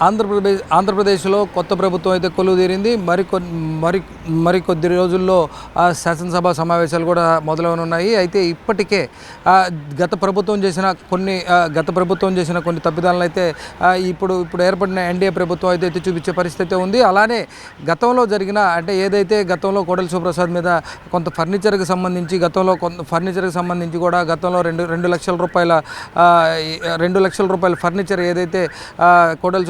ఆంధ్రప్రదేశ్ ఆంధ్రప్రదేశ్లో కొత్త ప్రభుత్వం అయితే కొలువు తీరింది మరి మరి మరి కొద్ది రోజుల్లో శాసనసభ సమావేశాలు కూడా మొదలవనున్నాయి. అయితే ఇప్పటికే గత ప్రభుత్వం చేసిన కొన్ని గత ప్రభుత్వం చేసిన కొన్ని తప్పిదాలను అయితే ఇప్పుడు ఇప్పుడు ఏర్పడిన ఎన్డీఏ ప్రభుత్వం అయితే ఎత్తి చూపించే పరిస్థితి ఉంది. అలానే గతంలో జరిగిన అంటే ఏదైతే గతంలో కోడెల సుప్రసాద్ మీద కొంత ఫర్నిచర్కి సంబంధించి గతంలో కొంత ఫర్నిచర్కి సంబంధించి కూడా గతంలో రెండు రెండు లక్షల రూపాయల రెండు లక్షల రూపాయల ఫర్నిచర్ ఏదైతే ఆ,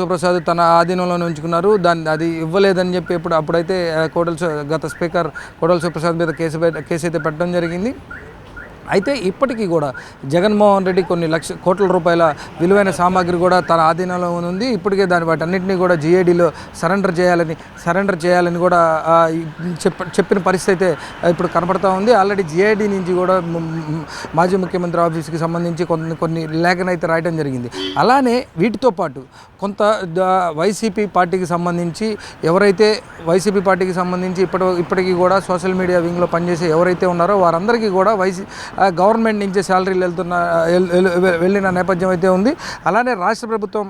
సుప్రసాద్ ప్రసాద్ తన ఆధీనంలోనే ఉంచుకున్నారు. దాన్ని అది ఇవ్వలేదని చెప్పి ఇప్పుడు అప్పుడైతే కోడల గత స్పీకర్ కోడల సుప్రసాద్ మీద కేసు కేసు అయితే పెట్టడం జరిగింది. అయితే ఇప్పటికీ కూడా జగన్మోహన్ రెడ్డి కొన్ని లక్ష కోట్ల రూపాయల విలువైన సామాగ్రి కూడా తన ఆధీనంలో ఉంది. ఇప్పటికే దాని వాటన్నింటినీ కూడా జిఏడిలో సరెండర్ చేయాలని సరెండర్ చేయాలని కూడా చెప్ప చెప్పిన పరిస్థితి అయితే ఇప్పుడు కనపడతా ఉంది. ఆల్రెడీ జిఐడి నుంచి కూడా మాజీ ముఖ్యమంత్రి ఆఫీస్కి సంబంధించి కొన్ని కొన్ని లేఖనైతే రాయడం జరిగింది. అలానే వీటితో పాటు కొంత వైసీపీ పార్టీకి సంబంధించి ఎవరైతే వైసీపీ పార్టీకి సంబంధించి ఇప్పటి ఇప్పటికీ కూడా సోషల్ మీడియా వింగ్లో పనిచేసే ఎవరైతే ఉన్నారో వారందరికీ కూడా వైసీ గవర్నమెంట్ నుంచి శాలరీలు వెళ్తున్న వెళ్ళిన నేపథ్యం అయితే ఉంది. అలానే రాష్ట్ర ప్రభుత్వం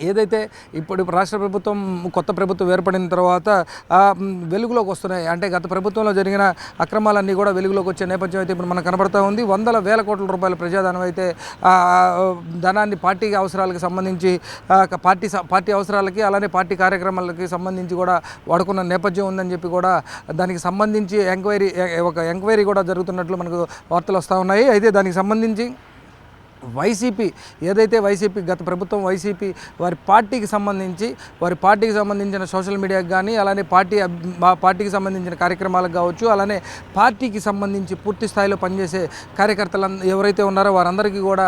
ఏదైతే ఇప్పుడు రాష్ట్ర ప్రభుత్వం కొత్త ప్రభుత్వం ఏర్పడిన తర్వాత వెలుగులోకి వస్తున్నాయి. అంటే గత ప్రభుత్వంలో జరిగిన అక్రమాలన్నీ కూడా వెలుగులోకి వచ్చే నేపథ్యం అయితే ఇప్పుడు మనకు కనబడతా ఉంది. వందల వేల కోట్ల రూపాయల ప్రజాధనం అయితే ధనాన్ని పార్టీ అవసరాలకు సంబంధించి పార్టీ స- పార్టీ అవసరాలకి అలానే పార్టీ కార్యక్రమాలకి సంబంధించి కూడా వాడుకున్న నేపథ్యం ఉందని చెప్పి కూడా దానికి సంబంధించి ఎంక్వైరీ ఒక ఎంక్వైరీ కూడా జరుగుతున్నట్లు మనకు వార్తలు వస్తూ ఉన్నాయి. అయితే దానికి సంబంధించి వైసీపీ ఏదైతే వైసీపీ గత ప్రభుత్వం వైసీపీ వారి పార్టీకి సంబంధించి వారి పార్టీకి సంబంధించిన సోషల్ మీడియాకి కానీ అలానే పార్టీ పార్టీకి సంబంధించిన కార్యక్రమాలకు కావచ్చు అలానే పార్టీకి సంబంధించి పూర్తి స్థాయిలో పనిచేసే కార్యకర్తలు ఎవరైతే ఉన్నారో వారందరికీ కూడా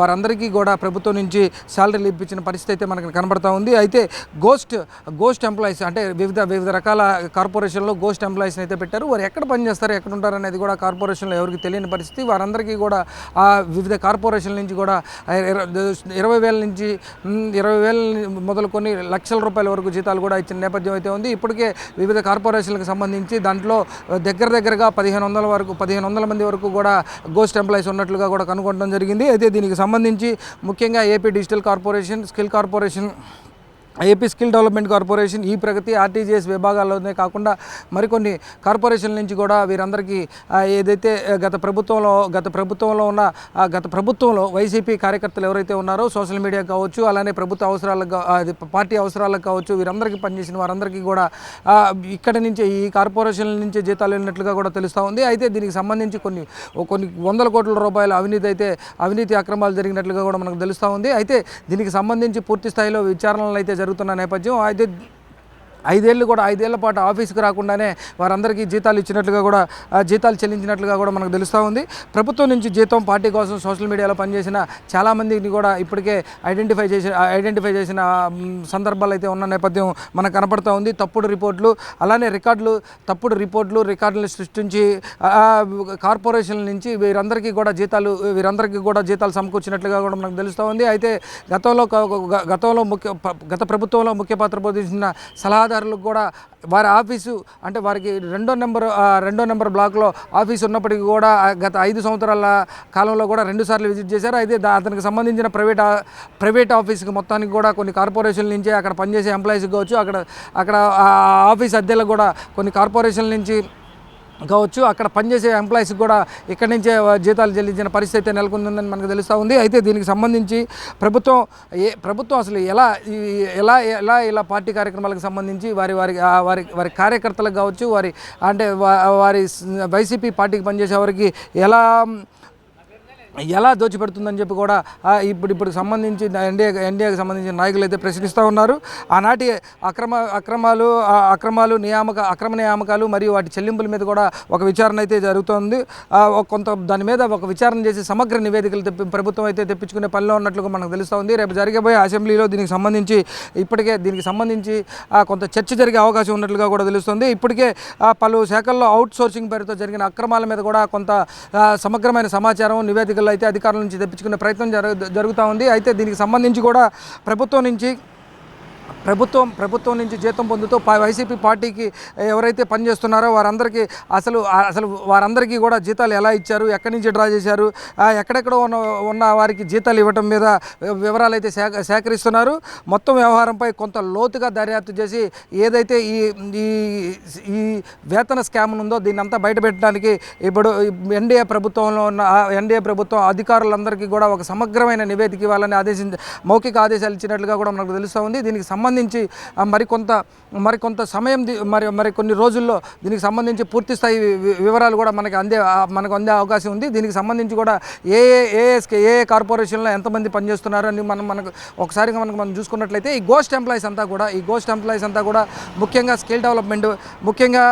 వారందరికీ కూడా ప్రభుత్వం నుంచి శాలరీలు ఇప్పించిన పరిస్థితి అయితే మనకు కనబడతా ఉంది. అయితే గోస్ట్ గోస్ట్ ఎంప్లాయీస్ అంటే వివిధ వివిధ రకాల కార్పొరేషన్లో గోస్ట్ ఎంప్లాయీస్ని అయితే పెట్టారు. వారు ఎక్కడ పనిచేస్తారు ఎక్కడ ఉంటారు అనేది కూడా కార్పొరేషన్లో ఎవరికి తెలియని పరిస్థితి. వారందరికీ కూడా వివిధ కార్పొరేషన్ నుంచి కూడా ఇరవై వేల నుంచి ఇరవై వేల మొదలుకొని లక్షల రూపాయల వరకు జీతాలు కూడా ఇచ్చిన నేపథ్యం అయితే ఉంది. ఇప్పటికే వివిధ కార్పొరేషన్లకు సంబంధించి దాంట్లో దగ్గర దగ్గరగా పదిహేను వందల వరకు పదిహేను వందల మంది వరకు కూడా గోస్ట్ ఎంప్లాయీస్ ఉన్నట్లుగా కూడా కనుగొనడం జరిగింది. అయితే దీనికి సంబంధించి ముఖ్యంగా AP digital corporation skill corporation AP skill development corporation ఈ ప్రగతి ఆర్టీజీఎస్ విభాగాల్లోనే కాకుండా మరికొన్ని కార్పొరేషన్ల నుంచి కూడా వీరందరికీ ఏదైతే గత ప్రభుత్వంలో గత ప్రభుత్వంలో ఉన్న గత ప్రభుత్వంలో వైసీపీ కార్యకర్తలు ఎవరైతే ఉన్నారో సోషల్ మీడియా కావచ్చు అలానే ప్రభుత్వ అవసరాలకు పార్టీ అవసరాలకు కావచ్చు వీరందరికీ పనిచేసిన వారందరికీ కూడా ఇక్కడ నుంచి ఈ కార్పొరేషన్ల నుంచి జీతాలు వెళ్ళినట్లుగా కూడా తెలుస్తూ ఉంది. అయితే దీనికి సంబంధించి కొన్ని కొన్ని వందల కోట్ల రూపాయల అవినీతి అయితే అవినీతి అక్రమాలు జరిగినట్లుగా కూడా మనకు తెలుస్తూ ఉంది. అయితే దీనికి సంబంధించి పూర్తి స్థాయిలో విచారణలు అయితే జరుగుతున్న నేపథ్యం అయితే ఐదేళ్ళు కూడా ఐదేళ్ళ పాటు ఆఫీస్కి రాకుండానే వారందరికీ జీతాలు ఇచ్చినట్లుగా కూడా జీతాలు చెల్లించినట్లుగా కూడా మనకు తెలుస్తూ ఉంది. ప్రభుత్వం నుంచి జీతం పార్టీ కోసం సోషల్ మీడియాలో పనిచేసిన చాలామందిని కూడా ఇప్పటికే ఐడెంటిఫై చేసి ఐడెంటిఫై చేసిన సందర్భాలు అయితే ఉన్న నేపథ్యం మనకు కనపడుతూ ఉంది. తప్పుడు రిపోర్ట్లు అలానే రికార్డులు తప్పుడు రిపోర్ట్లు రికార్డులు సృష్టించి కార్పొరేషన్ల నుంచి వీరందరికీ కూడా జీతాలు వీరందరికీ కూడా జీతాలు సమకూర్చినట్లుగా కూడా మనకు తెలుస్తూ ఉంది. అయితే గతంలో గతంలో ముఖ్య గత ప్రభుత్వంలో ముఖ్య పాత్ర పోషించిన అధికారులకు కూడా వారి ఆఫీసు అంటే వారికి రెండో నెంబర్ రెండో నెంబర్ బ్లాక్లో ఆఫీస్ ఉన్నప్పటికీ కూడా గత ఐదు సంవత్సరాల కాలంలో కూడా రెండు సార్లు విజిట్ చేశారు. అయితే అతనికి సంబంధించిన ప్రైవేట్ ప్రైవేట్ ఆఫీస్కి మొత్తానికి కూడా కొన్ని కార్పొరేషన్ల నుంచి అక్కడ పనిచేసే ఎంప్లాయీస్కి కావచ్చు. అక్కడ అక్కడ ఆఫీస్ అద్దెలకు కూడా కొన్ని కార్పొరేషన్ల నుంచి కావచ్చు అక్కడ పనిచేసే ఎంప్లాయీస్కి కూడా ఇక్కడి నుంచే జీతాలు చెల్లించిన పరిస్థితి అయితే నెలకొందని మనకు తెలుస్తూ ఉంది. అయితే దీనికి సంబంధించి ప్రభుత్వం ఏ ప్రభుత్వం అసలు ఎలా ఎలా ఎలా ఇలా పార్టీ కార్యక్రమాలకు సంబంధించి వారి వారి వారి వారి కార్యకర్తలకు కావచ్చు వారి అంటే వారి వైసీపీ పార్టీకి పనిచేసే వారికి ఎలా ఎలా దోచిపెడుతుందని చెప్పి కూడా ఇప్పుడు ఇప్పుడు సంబంధించి ఎన్డీఏ ఎన్డీఏకి సంబంధించిన నాయకులు అయితే ప్రశ్నిస్తూ ఉన్నారు. ఆనాటి అక్రమ అక్రమాలు అక్రమాలు నియామక అక్రమ నియామకాలు మరియు వాటి చెల్లింపుల మీద కూడా ఒక విచారణ అయితే జరుగుతోంది. కొంత దాని మీద ఒక విచారణ చేసి సమగ్ర నివేదికలు తెప్పి ప్రభుత్వం అయితే తెప్పించుకునే పనిలో ఉన్నట్లుగా మనకు తెలుస్తూ ఉంది. రేపు జరగబోయే అసెంబ్లీలో దీనికి సంబంధించి ఇప్పటికే దీనికి సంబంధించి కొంత చర్చ జరిగే అవకాశం ఉన్నట్లుగా కూడా తెలుస్తుంది. ఇప్పటికే ఆ, పలు శాఖల్లో అవుట్ సోర్సింగ్ పేరుతో జరిగిన అక్రమాల మీద కూడా కొంత సమగ్రమైన సమాచారం నివేదికలు అయితే అధికారుల నుంచి తెప్పించుకునే ప్రయత్నం జరుగు జరుగుతూ ఉంది. అయితే దీనికి సంబంధించి కూడా ప్రభుత్వం నుంచి ప్రభుత్వం ప్రభుత్వం నుంచి జీతం పొందుతూ వైసీపీ పార్టీకి ఎవరైతే పనిచేస్తున్నారో వారందరికీ అసలు అసలు వారందరికీ కూడా జీతాలు ఎలా ఇచ్చారు ఎక్కడి నుంచి డ్రా చేశారు ఎక్కడెక్కడ ఉన్న ఉన్న వారికి జీతాలు ఇవ్వటం మీద వివరాలు అయితే సేక సేకరిస్తున్నారు. మొత్తం వ్యవహారంపై కొంత లోతుగా దర్యాప్తు చేసి ఏదైతే ఈ ఈ ఈ వేతన స్కామ్ ఉందో దీన్ని అంతా బయటపెట్టడానికి ఇప్పుడు ఎన్డీఏ ప్రభుత్వంలో ఉన్న ఎన్డీఏ ప్రభుత్వం అధికారులందరికీ కూడా ఒక సమగ్రమైన నివేదిక ఇవ్వాలని ఆదేశించి మౌఖిక ఆదేశాలు ఇచ్చినట్లుగా కూడా మనకు తెలుస్తూ ఉంది. దీనికి సంబంధించి సంబంధించి మరికొంత మరికొంత సమయం ది- మరి మరి కొన్ని రోజుల్లో దీనికి సంబంధించి పూర్తి స్థాయి వివరాలు కూడా మనకి అందే మనకు అందే అవకాశం ఉంది. దీనికి సంబంధించి కూడా ఏ ఏ ఏఎస్కే ఏ ఏ కార్పొరేషన్లో ఎంతమంది పనిచేస్తున్నారు అని మనం మనకు ఒకసారిగా మనకు మనం చూసుకున్నట్లయితే ఈ గోస్ట్ ఎంప్లాయీస్ అంతా కూడా ఈ గోస్ట్ ఎంప్లాయీస్ అంతా కూడా ముఖ్యంగా స్కిల్ డెవలప్మెంట్ ముఖ్యంగా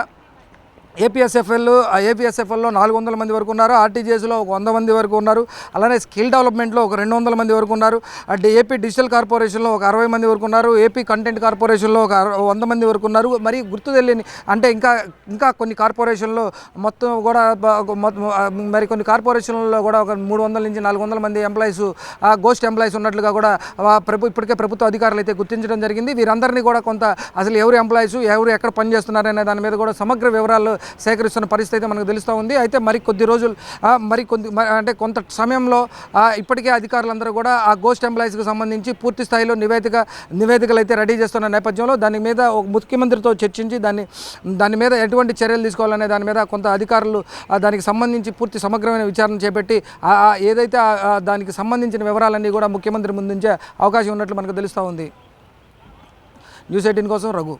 ఏపీఎస్ఎఫ్ఎల్ ఏపీఎస్ఎఫ్ఎల్లో నాలుగు వందల మంది వరకు ఉన్నారు ఆర్టీజీఎస్లో ఒక వంద మంది వరకు ఉన్నారు అలానే స్కిల్ డెవలప్మెంట్లో ఒక రెండు వందల మంది వరకు ఉన్నారు అంటే ఏపీ డిజిటల్ కార్పొరేషన్లో ఒక అరవై మంది వరకు ఉన్నారు ఏపీ కంటెంట్ కార్పొరేషన్లో ఒక వంద మంది వరకు ఉన్నారు మరి గుర్తు తెలియని అంటే ఇంకా ఇంకా కొన్ని కార్పొరేషన్లో మొత్తం కూడా మరి కొన్ని కార్పొరేషన్లలో కూడా ఒక మూడు వందల నుంచి నాలుగు వందల మంది ఎంప్లాయీస్ ఆ గోస్ట్ ఎంప్లాయీస్ ఉన్నట్లుగా కూడా ప్రభు ఇప్పటికే ప్రభుత్వ అధికారులు అయితే గుర్తించడం జరిగింది. వీరందరినీ కూడా కొంత అసలు ఎవరు ఎంప్లాయీస్ ఎవరు ఎక్కడ పనిచేస్తున్నారనే దాని మీద కూడా సమగ్ర వివరాలు సేకరిస్తున్న పరిస్థితి అయితే మనకు తెలుస్తూ ఉంది. అయితే మరి కొద్ది రోజులు మరి కొద్ది అంటే కొంత సమయంలో ఇప్పటికే అధికారులందరూ కూడా ఆ గోస్ట్ ఎంప్లాయీస్కి సంబంధించి పూర్తి స్థాయిలో నివేదిక నివేదికలు అయితే రెడీ చేస్తున్న నేపథ్యంలో దాని మీద ఒక ముఖ్యమంత్రితో చర్చించి దాన్ని దాని మీద ఎటువంటి చర్యలు తీసుకోవాలనే దాని మీద కొంత అధికారులు దానికి సంబంధించి పూర్తి సమగ్రమైన విచారణ చేపట్టి ఏదైతే దానికి సంబంధించిన వివరాలన్నీ కూడా ముఖ్యమంత్రి ముందుంచే అవకాశం ఉన్నట్లు మనకు తెలుస్తూ ఉంది. న్యూస్ ఎయిటీన్ కోసం రఘు.